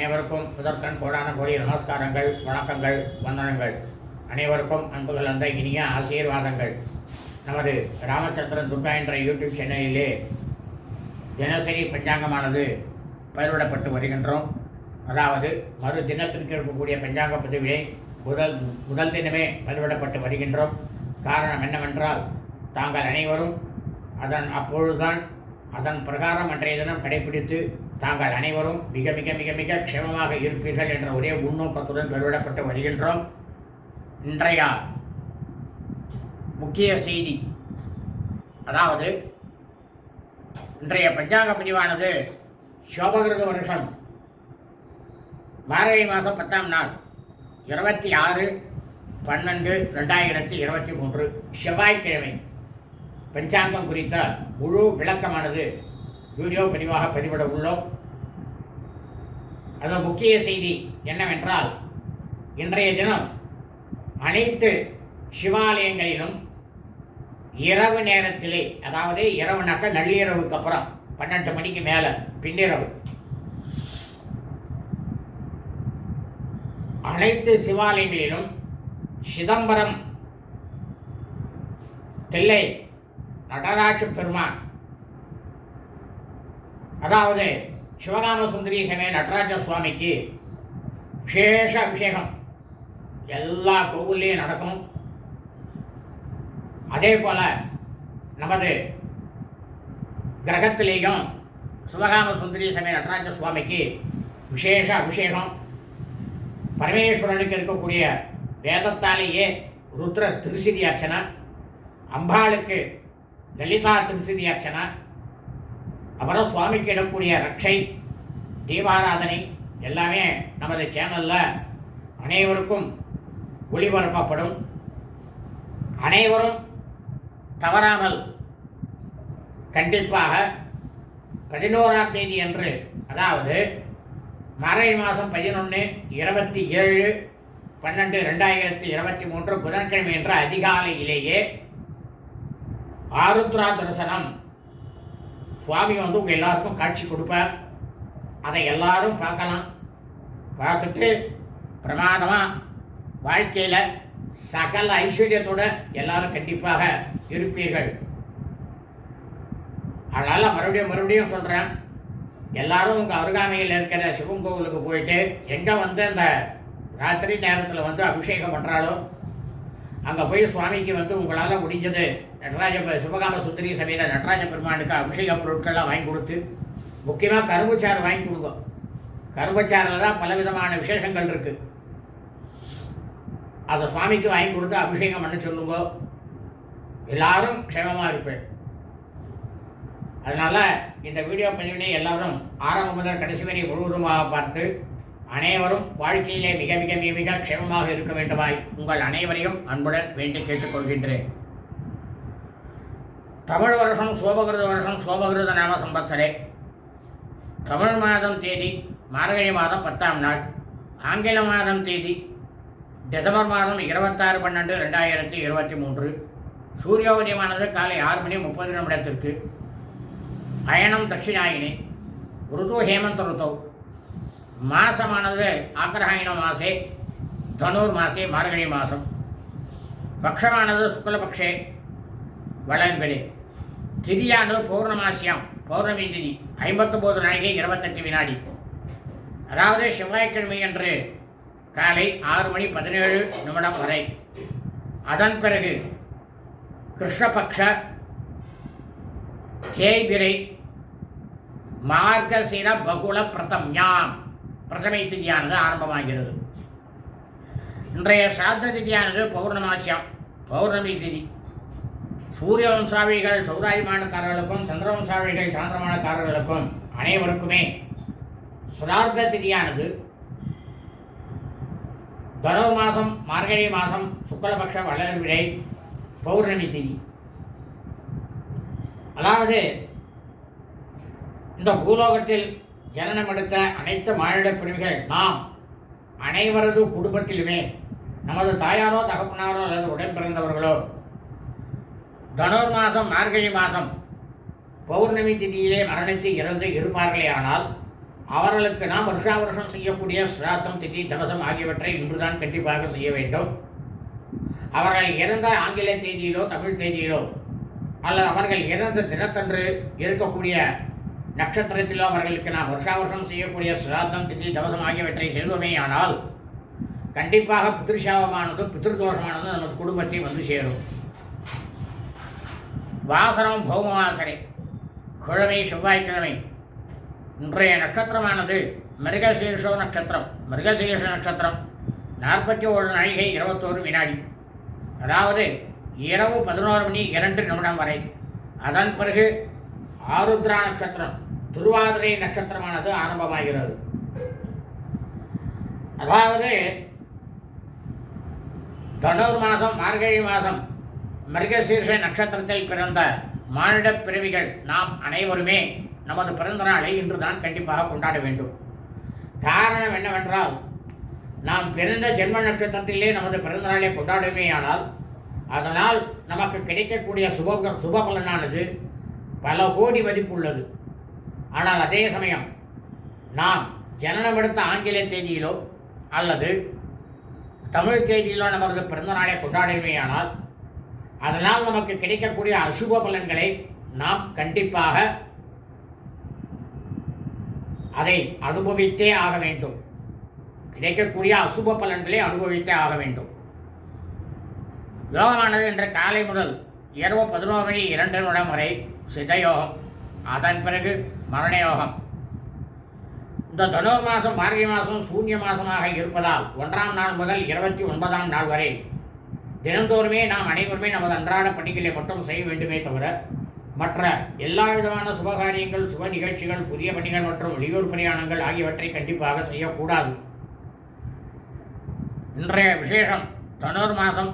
அனைவருக்கும் முதற்கண் கோடான கோடி நமஸ்காரங்கள் வணக்கங்கள் வந்தனங்கள். அனைவருக்கும் அன்பு கலந்த இனிய ஆசீர்வாதங்கள். நமது ராமச்சந்திரன் துர்கா என்ற யூடியூப் சேனலிலே தினசரி பஞ்சாங்கமானது பயிரிடப்பட்டு வருகின்றோம். அதாவது மறு தினத்திற்கு இருக்கக்கூடிய பஞ்சாங்க பதிவிலே முதல் முதல் தினமே பதிவிடப்பட்டு வருகின்றோம். காரணம் என்னவென்றால் தாங்கள் அனைவரும் அதன் அப்பொழுதுதான் அதன் பிரகாரம் அன்றைய தினம் கடைபிடித்து தாங்கள் அனைவரும் மிக மிக மிக மிக க்ஷேமமாக இருப்பீர்கள் என்ற ஒரே உள்நோக்கத்துடன் வெளிவிடப்பட்டு வருகின்றோம். இன்றைய முக்கிய செய்தி. அதாவது இன்றைய பஞ்சாங்க பதிவானது சோபகிருத வருஷம். மார்கழி மாதம் பத்தாம் நாள் இருபத்தி ஆறு பன்னெண்டு ரெண்டாயிரத்தி இருபத்தி மூன்று செவ்வாய்க்கிழமை. பஞ்சாங்கம் குறித்த முழு விளக்கமானது வீடியோ பதிவாக பதிவிட உள்ளோம். அதில் முக்கிய செய்தி என்னவென்றால் இன்றைய தினம் அனைத்து சிவாலயங்களிலும் இரவு நேரத்திலே அதாவது இரவுனாக்க நள்ளிரவுக்கு அப்புறம் பன்னெண்டு மணிக்கு மேலே பின்னிரவு. அனைத்து சிவாலயங்களிலும் சிதம்பரம் தில்லை நடராஜ பெருமான் அதாவது சிவகாம சுந்தரி நடராஜ சுவாமிக்கு விசேஷ அபிஷேகம். எல்லா கோவில்லையும் நடக்கும். அதே போல் நமது கிரகத்திலேயும் சிவகாம சுந்தரி சமய நடராஜ சுவாமிக்கு விசேஷ அபிஷேகம். பரமேஸ்வரனுக்கு இருக்கக்கூடிய வேதத்தாலேயே ருத்ர திருசிதி அர்ச்சனை அம்பாளுக்கு லலிதா திருசிதி அர்ச்சனை அப்புறம் சுவாமிக்கு இடக்கூடிய ரட்சை தீபாராதனை எல்லாமே நமது சேனலில் அனைவருக்கும் ஒளிபரப்பப்படும். அனைவரும் தவறாமல் கண்டிப்பாக பதினோராம் தேதி அன்று அதாவது மறை மாதம் பதினொன்று இருபத்தி ஏழு பன்னெண்டு ரெண்டாயிரத்தி இருபத்தி மூன்று புதன்கிழமை என்ற அதிகாலையிலேயே ஆருத்ரா தரிசனம் சுவாமி வந்து உங்கள் எல்லாருக்கும் காட்சி கொடுப்பார். அதை எல்லாரும் பார்க்கலாம். பார்த்துட்டு பிரமாதமாக வாழ்க்கையில் சகல ஐஸ்வர்யத்தோட எல்லாரும் கண்டிப்பாக இருப்பீர்கள். அதனால் மறுபடியும் மறுபடியும் சொல்கிறேன் எல்லாரும் உங்கள் அருகாமையில் இருக்கிற சிவன் கோவிலுக்கு போயிட்டு எங்கே வந்து அந்த ராத்திரி நேரத்தில் வந்து அபிஷேகம் பண்ணுறாலோ அங்கே போய் சுவாமிக்கு வந்து உங்களால் முடிஞ்சது. நடராஜ சிவகாம சுந்தரி சபையில் நடராஜ பெருமானுக்கு அபிஷேக பொருட்கள்லாம் வாங்கி கொடுத்து முக்கியமாக கரும்புச்சாறு வாங்கி கொடுங்க. கரும்புச்சாரில் தான் பலவிதமான விசேஷங்கள் இருக்குது அதை சுவாமிக்கு வாங்கி கொடுத்து அபிஷேகம் பண்ண சொல்லுங்க. எல்லாரும் க்ஷேமமாக இருப்பேன். அதனால் இந்த வீடியோ பதிவினை எல்லாரும் ஆரம்பம் முதல் கடைசி வரை முழுவதுமாக பார்த்து அனைவரும் வாழ்க்கையிலே மிக மிக மிக மிக க்ஷேமமாக இருக்க வேண்டுமாய் உங்கள் அனைவரையும் அன்புடன் வேண்டி கேட்டுக்கொள்கின்றேன் தமிழ் வருஷம் சோபகிருத வருஷம் சோபகிருத நாம சம்பத்சரே. தமிழ் மாதம் தேதி மார்கழி மாதம் பத்தாம் நாள். ஆங்கில மாதம் தேதி டிசம்பர் மாதம் இருபத்தாறு பன்னெண்டு ரெண்டாயிரத்தி இருபத்தி மூன்று. சூரிய உதயமானது காலை ஆறு மணி முப்பது நிமிடத்திற்கு. அயனம் தட்சிணாயினி. ருது ஹேமந்த ருத்தௌ மாசமானது ஆக்கிரகாயண மாசே தனூர் மாசே மார்கழி மாதம் பக்ஷமானது சுக்லபக்ஷே வளர்பிடி திதியானது பௌர்ணமாசியம் பௌர்ணமி திதி ஐம்பத்தொம்போது நாளைக்கு இருபத்தெட்டு வினாடி. அதாவது செவ்வாய்க்கிழமை அன்று காலை ஆறு மணி பதினேழு நிமிடம் வரை. அதன் பிறகு கிருஷ்ணபக்ஷ தேய்பிரை மார்கசிர பகுல பிரதம்யாம். பிரதமை திதியானது ஆரம்பமாகிறது. இன்றைய சாத்திர திதியானது பௌர்ணமாசியம். பௌர்ணமி திதி. சூரிய வம்சாவிகள் சௌராயமானக்காரர்களுக்கும் சந்திர வம்சாவிகள் சாந்திரமானக்காரர்களுக்கும் அனைவருக்குமே சுதார்த்த திதியானது. தனுர் மாதம் மார்கழி மாதம் சுக்லபக்ஷ வளர்விடை பௌர்ணமி திதி. அதாவது இந்த பூலோகத்தில் ஜனனம் எடுத்த அனைத்து மானிட பிரிவுகள் நாம் அனைவரது குடும்பத்திலுமே நமது தாயாரோ தகப்பனாரோ அல்லது உடன் பிறந்தவர்களோ தனுர் மாதம் மார்கழி மாதம் பௌர்ணமி திதியிலே மரணித்து இறந்து இருப்பார்களே ஆனால் அவர்களுக்கு நாம் வருஷா வருஷம் செய்யக்கூடிய சிராத்தம் திதி தவசம் ஆகியவற்றை இன்றுதான் கண்டிப்பாக செய்ய வேண்டும். அவர்கள் இறந்த ஆங்கில தேதியிலோ தமிழ் தேதியிலோ அல்லது அவர்கள் இறந்த தினத்தன்று இருக்கக்கூடிய நட்சத்திரத்திலோ அவர்களுக்கு நாம் வருஷா வருஷம் செய்யக்கூடிய சிராத்தம் திதி தவசம் ஆகியவற்றை செல்வமே ஆனால் கண்டிப்பாக பிதிருஷாபமானதும் பிதிருதோஷமானதும் நமது குடும்பத்தை வந்து சேரும். வாசனம் பௌமவாசனை கிழமை செவ்வாய்க்கிழமை. இன்றைய நட்சத்திரமானது மிருகசீர்ஷோ நட்சத்திரம். மிருகசீர்ஷ நட்சத்திரம். நாற்பத்தி ஒரு நாழிகை இருபத்தோரு வினாடி. அதாவது இரவு பதினோரு மணி இரண்டு நிமிடம் வரை. அதன் பிறகு ஆருத்ரா நட்சத்திரம். திருவாதிரை நட்சத்திரமானது ஆரம்பமாகிறது. அதாவது தனுர் மாதம் மார்கழி மாதம் மிருகசீர்ஷ நட்சத்திரத்தில் பிறந்த மானிட பிறவிகள் நாம் அனைவருமே நமது பிறந்த நாளை இன்றுதான் கண்டிப்பாக கொண்டாட வேண்டும். காரணம் என்னவென்றால் நாம் பிறந்த ஜென்ம நட்சத்திரத்திலே நமது பிறந்த நாளை கொண்டாடுமேயானால் அதனால் நமக்கு கிடைக்கக்கூடிய சுப சுப பலனானது பல கோடி மதிப்புள்ளது. ஆனால் அதே சமயம் நாம் ஜனனம் எடுத்த ஆங்கில தேதியிலோ அல்லது தமிழ் தேதியிலோ நமது பிறந்த நாளை அதனால் நமக்கு கிடைக்கக்கூடிய அசுப பலன்களை நாம் கண்டிப்பாக அதை அனுபவித்தே ஆக வேண்டும். கிடைக்கக்கூடிய அசுப பலன்களை அனுபவித்தே ஆக வேண்டும். யோகமானது இன்று காலை முதல் இரவு பதினோரு மணி இரண்டு நிமிடம் வரை சித்தயோகம் அதன் பிறகு மரணயோகம். இந்த தனுர் மாதம் மார்கழி மாதம் சூன்ய மாதமாக இருப்பதால் ஒன்றாம் நாள் முதல் இருபத்தி ஒன்பதாம் நாள் வரை தினந்தோறுமே நாம் அனைவருமே நமது அன்றாட பணிகளை மட்டும் செய்ய வேண்டுமே தவிர மற்ற எல்லா விதமான சுபகாரியங்கள் சுப நிகழ்ச்சிகள் புதிய பணிகள் மற்றும் வெளியூர் பிரயாணங்கள் ஆகியவற்றை கண்டிப்பாக செய்யக்கூடாது. இன்றைய விசேஷம் தனோர் மாதம்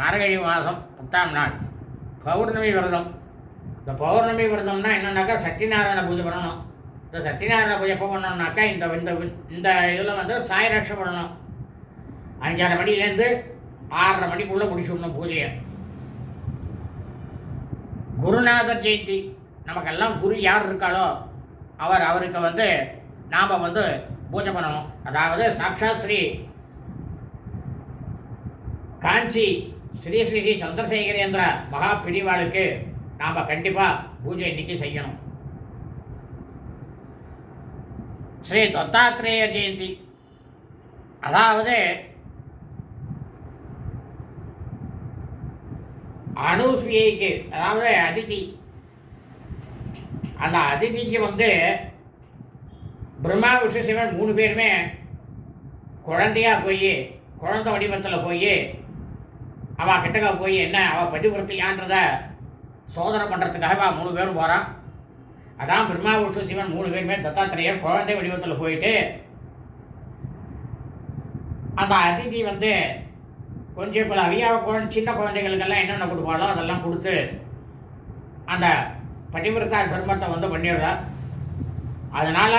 மார்கழி மாதம் பத்தாம் நாள். பௌர்ணமி விரதம் இந்த பௌர்ணமி விரதம்னா என்னன்னாக்கா சத்தியநாராயண பூஜை பண்ணணும். இந்த சத்தியநாராயண பூஜை எப்போ பண்ணணும்னாக்கா இந்த இந்த இந்த இதில் வந்து சாய் பண்ணணும். அஞ்சரை மணிலேருந்து ஆறரை மணிக்குள்ளே முடிச்சுடணும் பூஜையை. குருநாதர் ஜெயந்தி நமக்கெல்லாம் குரு யார் இருக்காளோ அவர் அவருக்கு வந்து நாம் வந்து பூஜை பண்ணணும். அதாவது சாக்ஷா ஸ்ரீ காஞ்சி ஸ்ரீ ஸ்ரீ ஸ்ரீ சந்திரசேகரேந்திர மகா பிரிவாளுக்கு நாம் கண்டிப்பாக பூஜை இன்னைக்கு செய்யணும். ஸ்ரீ தத்தாத்ரேய ஜெயந்தி. அதாவது அனுசுயைக்கு அதாவது அதிதி. அந்த அதிதிக்கு வந்து பிரம்மா விஷ்ணு சிவன் மூணு பேருமே குழந்தையாக போய் குழந்தை வடிவத்தில் போய் அவன் கிட்டக்க போய் என்ன அவள் பதிவிரத்தையான்றத சோதனை பண்ணுறதுக்காக மூணு பேரும் போகிறான் அதான் பிரம்மா விஷ்ணு சிவன் மூணு பேருமே தத்தாத்திரேயர் குழந்தை வடிவத்தில் போயிட்டு அந்த அதிதி வந்து கொஞ்சம் இப்போ அவியாவ குழந்தை சின்ன குழந்தைகளுக்கெல்லாம் என்னென்ன கொடுப்பாளோ அதெல்லாம் கொடுத்து அந்த பதிவிரதா தர்மத்தை வந்து பண்ணிடுறா. அதனால்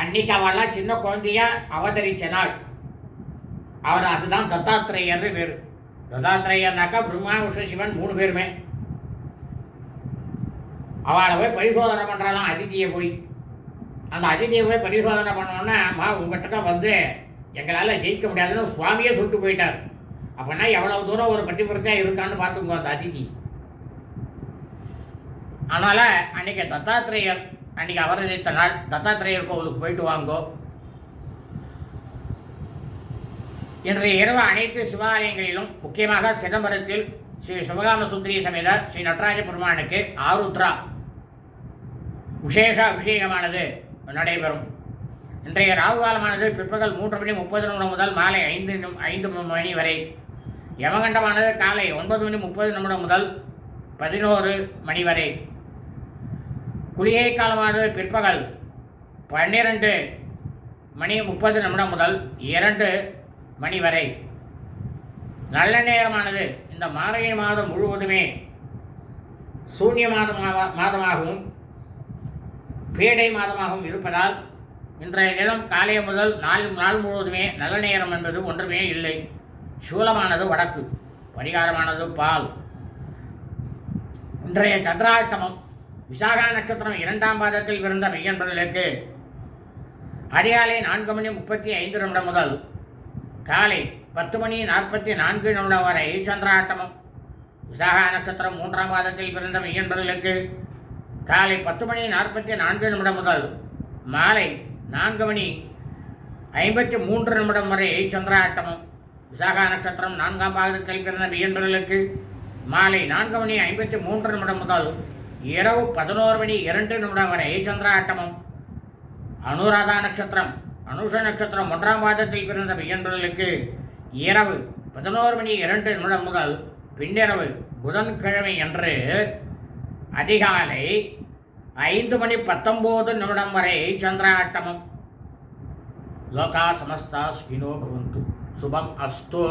அன்னைக்கு அவெல்லாம் சின்ன குழந்தையாக அவதரித்த நாள். அவர் அதுதான் தத்தாத்திரையர்னு பேர். தத்தாத்திரேயர்னாக்கா பிரம்மா விஷ்ணு சிவன் மூணு பேருமே. அவளை போய் பரிசோதனை பண்ணுறாலாம் அதிதியை போய். அந்த அதிதியை போய் பரிசோதனை பண்ணோன்னா அம்மா உங்ககிட்ட வந்து எங்களால் ஜெயிக்க முடியாதுன்னு சுவாமியே சொல்லிட்டு போயிட்டார். அப்படின்னா எவ்வளவு தூரம் ஒரு பட்டிபுரத்தையாக இருக்கான்னு பார்த்துங்க அந்த அதிதி அதனால் அன்னைக்கு தத்தாத்திரேயர் அன்னைக்கு அவரதித்த நாள் தத்தாத்திரேயர் கோவிலுக்கு போயிட்டு வாங்கோ. இன்றைய இரவு அனைத்து சிவாலயங்களிலும் முக்கியமாக சிதம்பரத்தில் ஸ்ரீ சிவகாம சுந்தரி சமேத ஸ்ரீ நடராஜ பெருமானுக்கு ஆருத்ரா. விசேஷ அபிஷேகமானது நடைபெறும். இன்றைய ராகு காலமானது பிற்பகல் மூன்று மணி முப்பது நிமிடம் முதல் மாலை ஐந்து நிமி- ஐந்து மணி வரை. யமகண்டமானது காலை ஒன்பது மணி முப்பது நிமிடம் முதல் பதினோரு மணி வரை. குளிகை காலமானது பிற்பகல் பன்னிரண்டு மணி முப்பது நிமிடம் முதல் இரண்டு மணி வரை. நல்ல நேரமானது இந்த மார்கழி மாதம் முழுவதுமே சூன்ய மாதமாக மாதமாகவும் பேடை மாதமாகவும் இருப்பதால் இன்றைய தினம் காலை முதல் நாள் நாள் முழுவதுமே நல்ல நேரம் என்பது ஒன்றுமே இல்லை. சூலமானது வடக்கு பரிகாரமானது பால். இன்றைய சந்திராஷ்டமம் விசாகா நட்சத்திரம் இரண்டாம் பாதத்தில் பிறந்த மெய்யன்பர்களுக்கு அதிகாலை நான்கு மணி முப்பத்தி ஐந்து நிமிடம் முதல் காலை பத்து மணி நாற்பத்தி நான்கு நிமிடம் வரை சந்திராட்டமம் விசாகா நட்சத்திரம் மூன்றாம் பாதத்தில் பிறந்த மெய்யன்பர்களுக்கு காலை பத்து மணி நாற்பத்தி நான்கு நிமிடம் முதல் மாலை நான்கு மணி ஐம்பத்தி மூன்று நிமிடம் வரை சந்திராட்டமும். விசாகா நட்சத்திரம் நான்காம் பாதத்தில் பிறந்த மெய்யன்பர்களுக்கு மாலை நான்கு மணி ஐம்பத்தி மூன்று நிமிடம் முதல் இரவு பதினோரு மணி இரண்டு நிமிடம் வரை சந்திராட்டமும். அனுராதா நட்சத்திரம் அனுஷ நட்சத்திரம் ஒன்றாம் பாதத்தில் பிறந்த மெய்யன்பர்களுக்கு இரவு பதினோரு மணி இரண்டு நிமிடம் முதல் பின்னிரவு புதன்கிழமை அன்று அதிகாலை ஐந்து மணி பத்தொம்போது நிமிடம் வரை சந்திராட்டமம். லோகா சமஸ்தா ஸ்வினோ பவந்து. சுபம் அஸ்தோ.